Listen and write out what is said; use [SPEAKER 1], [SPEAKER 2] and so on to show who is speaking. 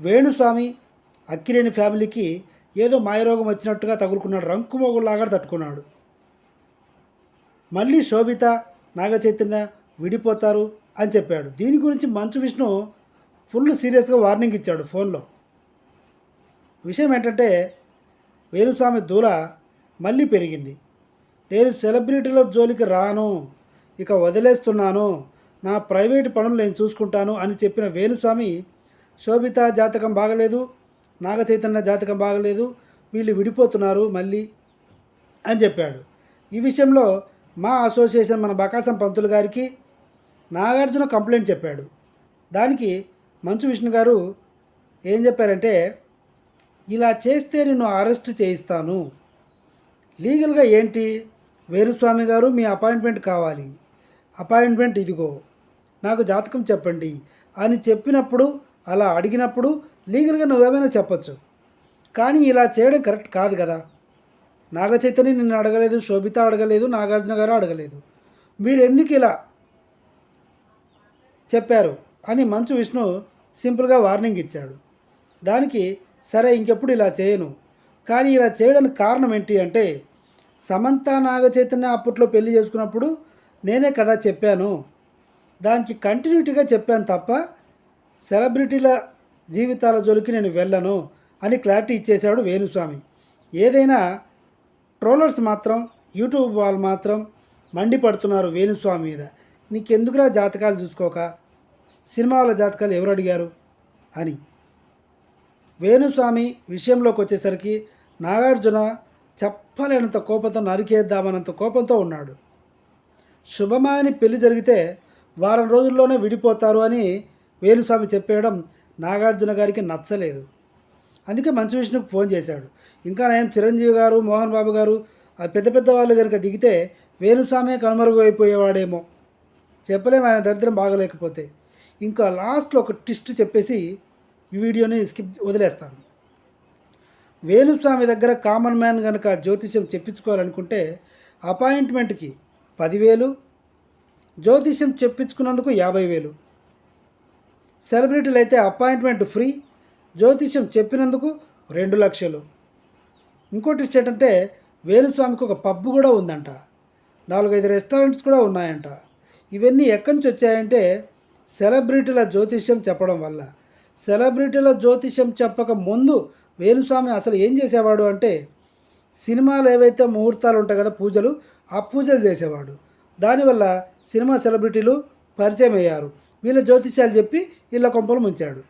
[SPEAKER 1] వేణుస్వామి అక్కిరేని ఫ్యామిలీకి ఏదో మాయరోగం వచ్చినట్టుగా తగులుకున్నాడు. రంకుమొగులాగా తట్టుకున్నాడు. మళ్ళీ శోభిత నాగచైతన్య విడిపోతారు అని చెప్పాడు. దీని గురించి మంచు విష్ణు ఫుల్ సీరియస్గా వార్నింగ్ ఇచ్చాడు ఫోన్లో. విషయం ఏంటంటే వేణుస్వామి దూర మళ్ళీ పెరిగింది. నేను సెలబ్రిటీల జోలికి రాను ఇక వదిలేస్తున్నాను నా ప్రైవేట్ పనులు నేను చూసుకుంటాను అని చెప్పిన వేణుస్వామి శోభిత జాతకం బాగలేదు నాగ చైతన్య జాతకం బాగలేదు వీళ్ళు విడిపోతున్నారు మళ్ళీ అని చెప్పాడు. ఈ విషయంలో మా అసోసియేషన్ మన బకాసం పంతులు గారికి నాగార్జున కంప్లైంట్ చెప్పాడు. దానికి మంచు విష్ణు గారు ఏం చెప్పారంటే ఇలా చేస్తే నిన్ను అరెస్ట్ చేయిస్తాను. లీగల్గా ఏంటి? వేణుస్వామి గారు మీ అపాయింట్మెంట్ కావాలి. అపాయింట్మెంట్ ఇదిగో నాకు జాతకం చెప్పండి అని చెప్పినప్పుడు అలా అడిగినప్పుడు లీగల్గా నువ్వేమైనా చెప్పచ్చు. కానీ ఇలా చేయడం కరెక్ట్ కాదు కదా. నాగ చైతన్య నిన్ను అడగలేదు శోభిత అడగలేదు నాగార్జున గారు అడగలేదు. మీరు ఎందుకు ఇలా చెప్పారు అని మంచు విష్ణు సింపుల్గా వార్నింగ్ ఇచ్చాడు. దానికి సరే ఇంకెప్పుడు ఇలా చేయను. కానీ ఇలా చేయడానికి కారణం ఏంటి అంటే సమంత నాగ చైతన్య అప్పట్లో పెళ్ళి చేసుకున్నప్పుడు నేనే కదా చెప్పాను. దానికి కంటిన్యూటీగా చెప్పాను తప్ప సెలబ్రిటీల జీవితాల జోలికి నేను వెళ్ళను అని క్లారిటీ ఇచ్చేశాడు వేణుస్వామి. ఏదైనా ట్రోలర్స్ మాత్రం యూట్యూబ్ వాళ్ళు మాత్రం మండిపడుతున్నారు వేణుస్వామి మీద. నీకెందుకురా జాతకాలు చూసుకోక? సినిమా వాళ్ళ జాతకాలు ఎవరు అడిగారు? అని. వేణుస్వామి విషయంలోకి వచ్చేసరికి నాగార్జున చెప్పలేనంత కోపంతో నరికేద్దామన్నంత కోపంతో ఉన్నాడు. శుభమాని పెళ్ళి జరిగితే వారం రోజుల్లోనే విడిపోతారు అని వేణుస్వామి చెప్పేయడం నాగార్జున గారికి నచ్చలేదు. అందుకే మంచి విష్ణుకు ఫోన్ చేశాడు. ఇంకా నయం చిరంజీవి గారు మోహన్ బాబు గారు ఆ పెద్ద పెద్ద వాళ్ళు కనుక దిగితే వేణుస్వామి కనుమరుగైపోయేవాడేమో. చెప్పలేము ఆయన దరిద్రం బాగలేకపోతే. ఇంకా లాస్ట్లో ఒక ట్విస్ట్ చెప్పేసి ఈ వీడియోని స్కిప్ వదిలేస్తాను. వేణుస్వామి దగ్గర కామన్ మ్యాన్ కనుక జ్యోతిష్యం చెప్పించుకోవాలనుకుంటే అపాయింట్మెంట్కి పదివేలు జ్యోతిష్యం చెప్పించుకున్నందుకు యాభై వేలు. సెలబ్రిటీలు అయితే అపాయింట్మెంట్ ఫ్రీ జ్యోతిష్యం చెప్పినందుకు రెండు లక్షలు. ఇంకోటి ఏంటంటే వేణుస్వామికి ఒక పబ్ కూడా ఉందంట. నాలుగైదు రెస్టారెంట్స్ కూడా ఉన్నాయంట. ఇవన్నీ ఎక్కడి నుంచి వచ్చాయంటే సెలబ్రిటీల జ్యోతిష్యం చెప్పడం వల్ల. సెలబ్రిటీల జ్యోతిష్యం చెప్పక ముందు వేణుస్వామి అసలు ఏం చేసేవాడు అంటే సినిమాలు ఏవైతే ముహూర్తాలు ఉంటాయి కదా పూజలు ఆ పూజలు చేసేవాడు. దానివల్ల సినిమా సెలబ్రిటీలు పరిచయం అయ్యారు. వీళ్ళ జ్యోతిష్యాలు చెప్పి వీళ్ళ కొంపలు ముంచాడు.